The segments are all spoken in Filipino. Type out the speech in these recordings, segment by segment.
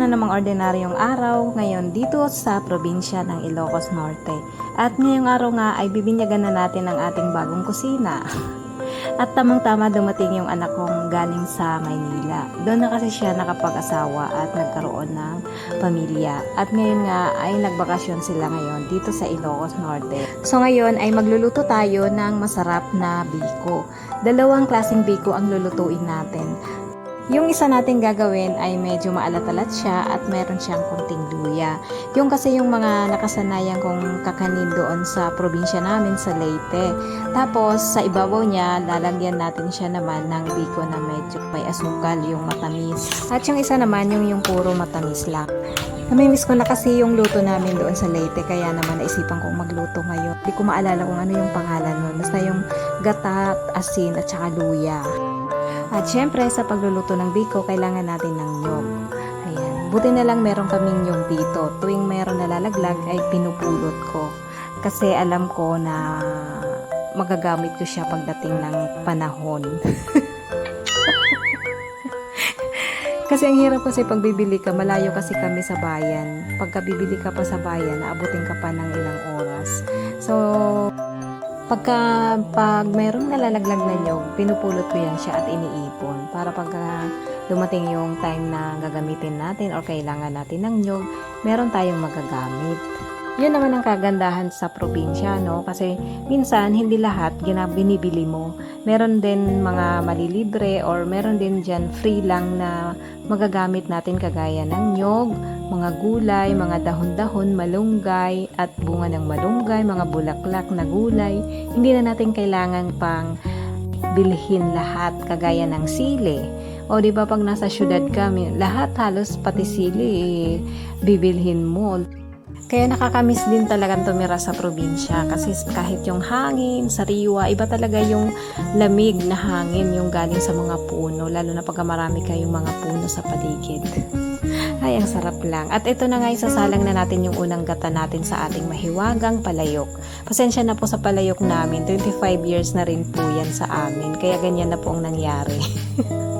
namang ordinaryong araw ngayon dito sa probinsya ng Ilocos Norte. At ngayong araw nga ay bibinyagan na natin ang ating bagong kusina. At tamang-tama dumating yung anak kong galing sa Maynila. Doon na kasi siya nakapag-asawa at nagkaroon ng pamilya. At ngayon nga ay nagbakasyon sila ngayon dito sa Ilocos Norte. So ngayon ay magluluto tayo ng masarap na biko. Dalawang klaseng biko ang lulutuin natin. Yung isa natin gagawin ay medyo maalat-alat siya at meron siyang konting luya. Yung kasi yung mga nakasanayan kong kakanin doon sa probinsya namin sa Leyte. Tapos sa ibabaw niya, lalagyan natin siya naman ng biko na medyo may asukal, yung matamis. At yung isa naman, yung yung puro matamis lang. Namimiss ko na kasi yung luto namin doon sa Leyte, kaya naman naisipan kong magluto ngayon. Hindi ko maalala kung ano yung pangalan nun. Basta yung gata, asin, at saka luya. At syempre, sa pagluluto ng biko, kailangan natin ng nyog. Ayan. Buti na lang meron kaming nyog dito. Tuwing meron nalalaglag, ay pinupulot ko. Kasi alam ko na magagamit ko siya pagdating ng panahon. kasi ang hirap kasi pag bibili ka, malayo kasi kami sa bayan. Pagka bibili ka pa sa bayan, aabutin ka pa ng ilang oras. So, pagka pag mayroong nalalaglag na nyog, pinupulot ko yan siya at iniipon. Para pagka dumating yung time na gagamitin natin or kailangan natin ng nyog, meron tayong magagamit. Yun naman ang kagandahan sa probinsya, no? Kasi minsan, hindi lahat binibili mo. Meron din mga malilibre or meron din dyan free lang na magagamit natin kagaya ng nyog, mga gulay, mga dahon-dahon, malunggay, at bunga ng malunggay, mga bulaklak na gulay. Hindi na natin kailangan pang bilhin lahat kagaya ng sili. O di ba pag nasa syudad kami, lahat halos pati sili eh, bibilhin mo. Kaya nakakamiss din talagang tumira sa probinsya kasi kahit yung hangin, sariwa, iba talaga yung lamig na hangin yung galing sa mga puno, lalo na pag marami kayong mga puno sa paligid. Ay, ang sarap lang. At ito na nga isasalang na natin yung unang gata natin sa ating mahiwagang palayok. Pasensya na po sa palayok namin. 25 years na rin po yan sa amin. Kaya ganyan na po ang nangyari.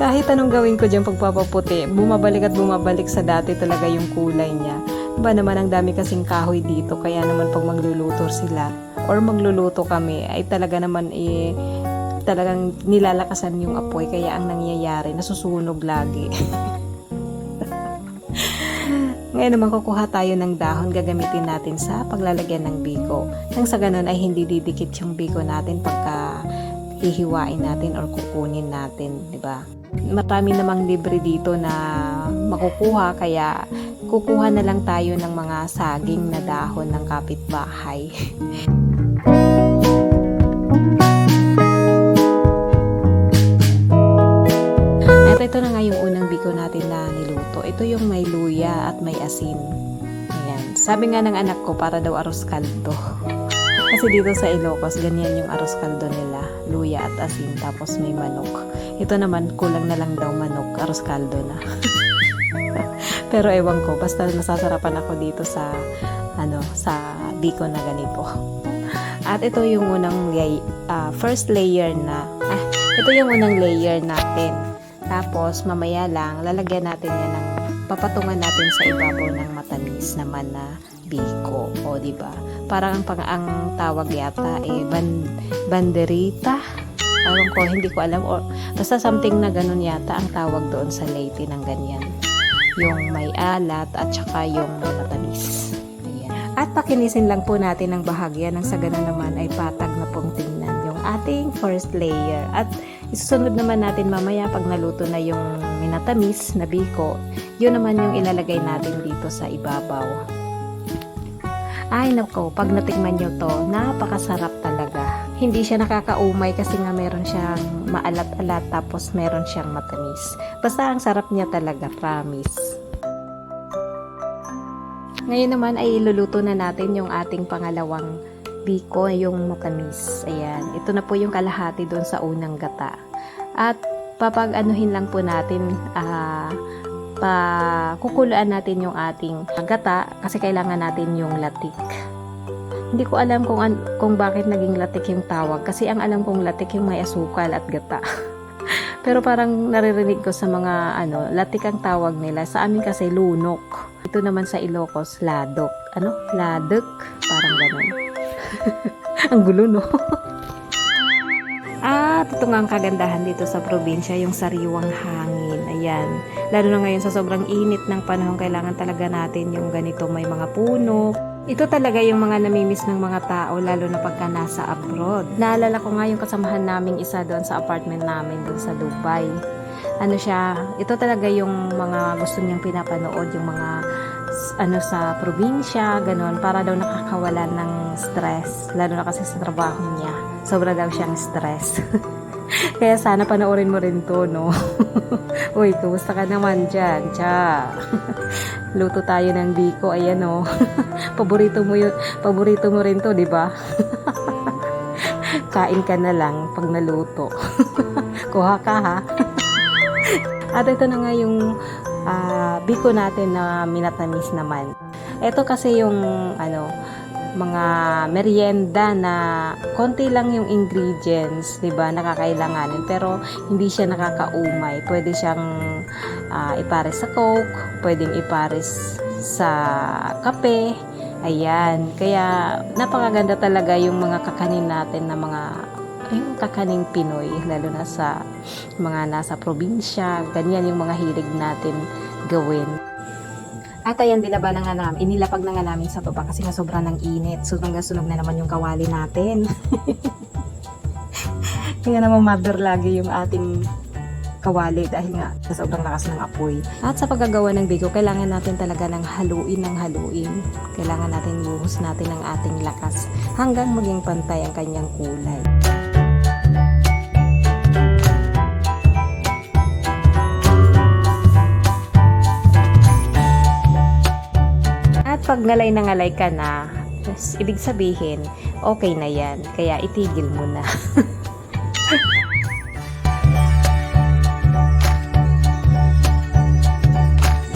Kahit anong gawin ko dyan pagpapaputi, bumabalik at bumabalik sa dati talaga yung kulay niya. Ba naman ang dami kasing kahoy dito, kaya naman pag magluluto sila or magluluto kami, ay talaga naman eh, talagang nilalakasan yung apoy, kaya ang nangyayari, nasusunog lagi. Ngayon naman kukuha tayo ng dahon gagamitin natin sa paglalagyan ng biko. Nang sa ganun ay hindi didikit yung biko natin pagka hihiwain natin or kukunin natin, di ba? Marami namang libre dito na makukuha kaya kukuha na lang tayo ng mga saging na dahon ng kapitbahay. ito na nga yung unang biko natin na niluto. Ito yung may luya at may asin. Ayan. Sabi nga ng anak ko, para daw aros kaldo. Kasi dito sa Ilocos, ganyan yung aros kaldo nila. Luya at asin, tapos may manok. Ito naman, kulang na lang daw manok, aros kaldo na. Pero ewan ko, basta nasasarapan ako dito sa, ano, sa biko na ganito. At ito yung unang ah, first layer na, ah, ito yung unang layer natin. Tapos, mamaya lang, lalagyan natin yan ng, papatungan natin sa ibabaw ng matamis naman na biko. O, di ba? Parang ang, pang, ang tawag yata, eh, ban, banderita. Ewan ko, hindi ko alam. Or, basta something na ganun yata ang tawag doon sa Leyte ng ganyan. Yung may alat at saka yung matamis. Ayan. At pakinisin lang po natin ang bahagya nang sa ganun naman ay patag na pong tingnan yung ating first layer. At isusunod naman natin mamaya pag naluto na yung minatamis na biko, yun naman yung ilalagay natin dito sa ibabaw. Ay nako, pag natikman nyo to, napakasarap talaga. Hindi siya nakakaumay kasi nga meron siyang maalat-alat tapos meron siyang matamis. Basta ang sarap niya talaga, promise. Ngayon naman ay iluluto na natin yung ating pangalawang biko, yung matamis. Ayan, ito na po yung kalahati doon sa unang gata. At papag-anuhin lang po natin, ah, pa kukulaan natin yung ating gata kasi kailangan natin yung latik. Hindi ko alam kung an- kung bakit naging latik yung tawag kasi ang alam kong latik yung may asukal at gata. Pero parang naririnig ko sa mga ano, latik ang tawag nila. Sa amin kasi lunok. Ito naman sa Ilocos, ladok. Ano? Ladok. Parang ganun. ang gulo, no? At ito nga ang kagandahan dito sa probinsya, yung sariwang hangin. Ayan. Lalo na ngayon sa sobrang init ng panahon, kailangan talaga natin yung ganito may mga puno. Ito talaga yung mga namimiss ng mga tao, lalo na pagka nasa abroad. Naalala ko nga yung kasamahan naming isa doon sa apartment namin doon sa Dubai. Ano siya, ito talaga yung mga gusto niyang pinapanood, yung mga ano sa probinsya, ganun, para daw nakakawalan ng stress, lalo na kasi sa trabaho niya. Sobra daw siyang stress. Kaya sana panoorin mo rin to, no? Uy, kumusta ka naman dyan? Tsa. Luto tayo ng biko, ayan, no? paborito mo yun, paborito mo rin to, di ba? Kain ka na lang pag naluto. Kuha ka, ha? At ito na nga yung ah, biko natin na minatamis naman. Ito kasi yung ano, mga merienda na konti lang yung ingredients, 'di ba? Nakakailanganin pero hindi siya nakakaumay. Pwede siyang ah, ipares sa Coke, pwedeng ipares sa kape. Ayan, kaya napakaganda talaga yung mga kakanin natin na mga yung kakaning Pinoy, lalo na sa mga nasa probinsya, ganyan yung mga hilig natin gawin. At ayan, binaba na nga namin, inilapag na nga namin sa baba kasi nga sobra ng init. Na sunog na naman yung kawali natin. Kaya naman mother lagi yung ating kawali dahil nga sa sobrang lakas ng apoy. At sa paggagawa ng bigo, kailangan natin talaga ng haluin ng haluin. Kailangan natin buhos natin ang ating lakas hanggang maging pantay ang kanyang kulay. Pag ngalay na ngalay ka na, yes, ibig sabihin, okay na yan. Kaya itigil mo na.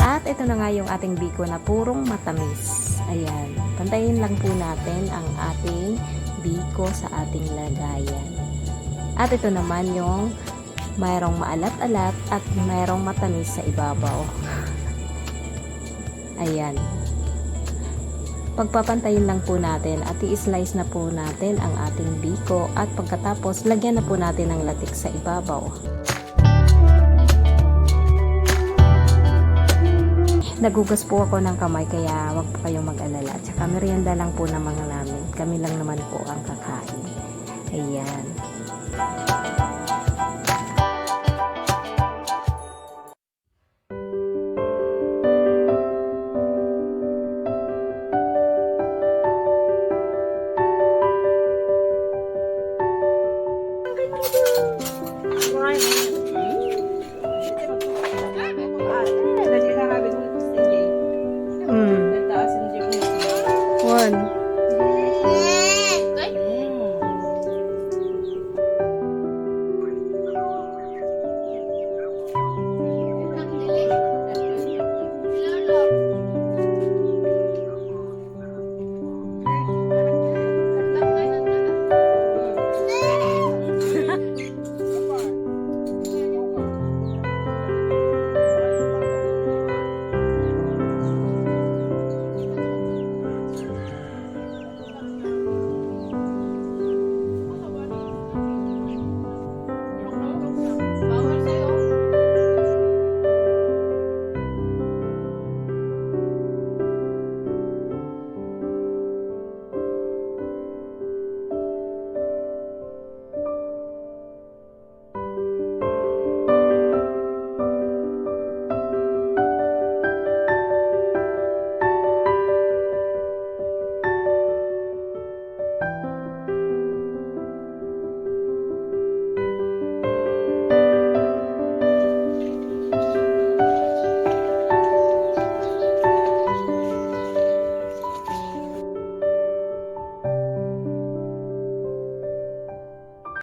At ito na nga yung ating biko na purong matamis. Ayan. Pantayin lang po natin ang ating biko sa ating lagayan. At ito naman yung mayroong maalat-alat at mayroong matamis sa ibabaw. Ayan. Pagpapantayin lang po natin at i-slice na po natin ang ating biko at pagkatapos lagyan na po natin ng latik sa ibabaw. Nagugas po ako ng kamay kaya wag po kayong mag-alala. Tsaka merienda lang po ng mga namin. Kami lang naman po ang kakain. Ayan.